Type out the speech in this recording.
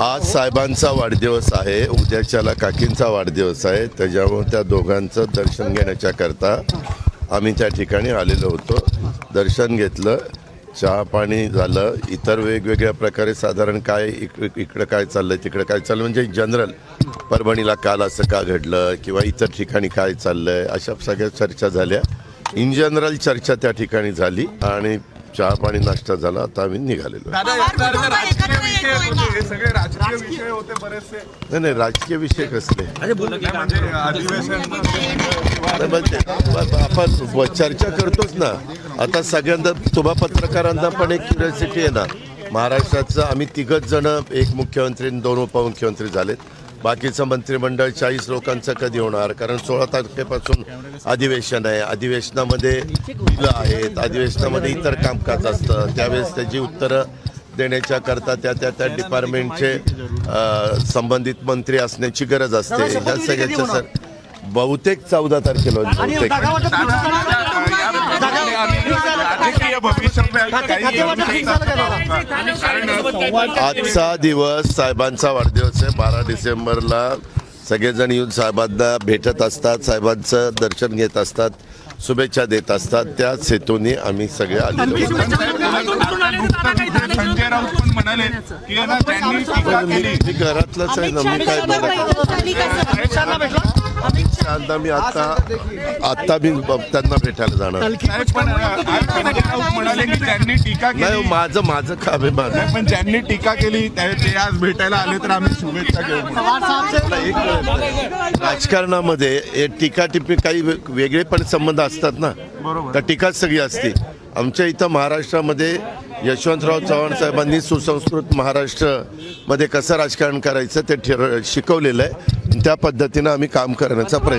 आज साहेबांचा वाढदिवस आहे उद्याच्याला काकींचा वाढदिवस आहे त्याच्यामुळे त्या दोघांचं दर्शन घेण्याच्या करता आम्ही त्या ठिकाणी आलेलो होतो. दर्शन घेतलं चहा पाणी झालं इतर वेगवेगळ्या प्रकारे साधारण काय इक इकडं काय चाललं तिकडं काय चाललं म्हणजे जनरल परभणीला काल असं का घडलं किंवा इतर ठिकाणी काय चाललंय अशा सगळ्या चर्चा झाल्या. इन जनरल चर्चा त्या ठिकाणी झाली आणि चहा पाणी नाश्ता झाला आता आम्ही निघालेलो दादा पवार याचा अर्थ कुटुंब राजकीय एकत्र विषय येतोय होते ना? हे सगळे राजकीय विषय होते बरेचसे. नाही नाही राजकीय विषय कसले? नाही, म्हणजे अधिवेशन नाही, म्हणजे ब- आपण ब- चर्चा करतोच ना. आता सगळ्यांना तुम्हा पत्रकारांना पण एक क्युरियोसिटी आहे ना. महाराष्ट्राचं आम्ही तिघच जण एक मुख्यमंत्री आणि दोन उपमुख्यमंत्री झालेत. बाकीचं मंत्रिमंडळ चाळीस लोकांचं कधी होणार कारण सोळा तारखेपासून अधिवेशन आहे अधिवेशनामध्ये बिलं आहेत अधिवेशनामध्ये इतर कामकाज असतं त्यावेळेस त्याची उत्तरं देण्याच्या करता त्या त्या त्या डिपार्टमेंटचे संबंधित मंत्री असण्याची गरज असते ह्या सगळ्याच्या सर बहुतेक चौदा तारखेला बहुतेक राजकीय आजचा दिवस साहेबांचा वाढदिवस आहे. बारा डिसेंबरला सगळेजण येऊन साहेबांना भेटत असतात. साहेबांचं दर्शन घेत असतात. शुभेच्छा देत असतात. त्याच हेतूने आम्ही सगळे आलेलो आहोत. संजय राऊत पण म्हणाले की त्यांनी टीका केली. घरातलंच आहे. ना मी काय शांता मी आता आता मी त्यांना भेटायला जाणार. म्हणाले की टीका नाही हो, केली माझं माझं काम आहे माझं. पण ज्यांनी टीका केली त्या- ते आज भेटायला आले तर आम्ही शुभेच्छा घेऊ. एक मिनिट. राजकारणामध्ये हे टीका टिप्पणी काही वे- वेगळे पण संबंध असतात ना. बरोबर. तर टीकाच सगळी असते. आमच्या इथं महाराष्ट्रामध्ये यशवंतराव चव्हाण साहेबांनी सुसंस्कृत महाराष्ट्रमध्ये कसं राजकारण करायचं ते ठर शिकवलेलं आहे. त्या पद्धतीनं आम्ही काम करण्याचा प्रयत्न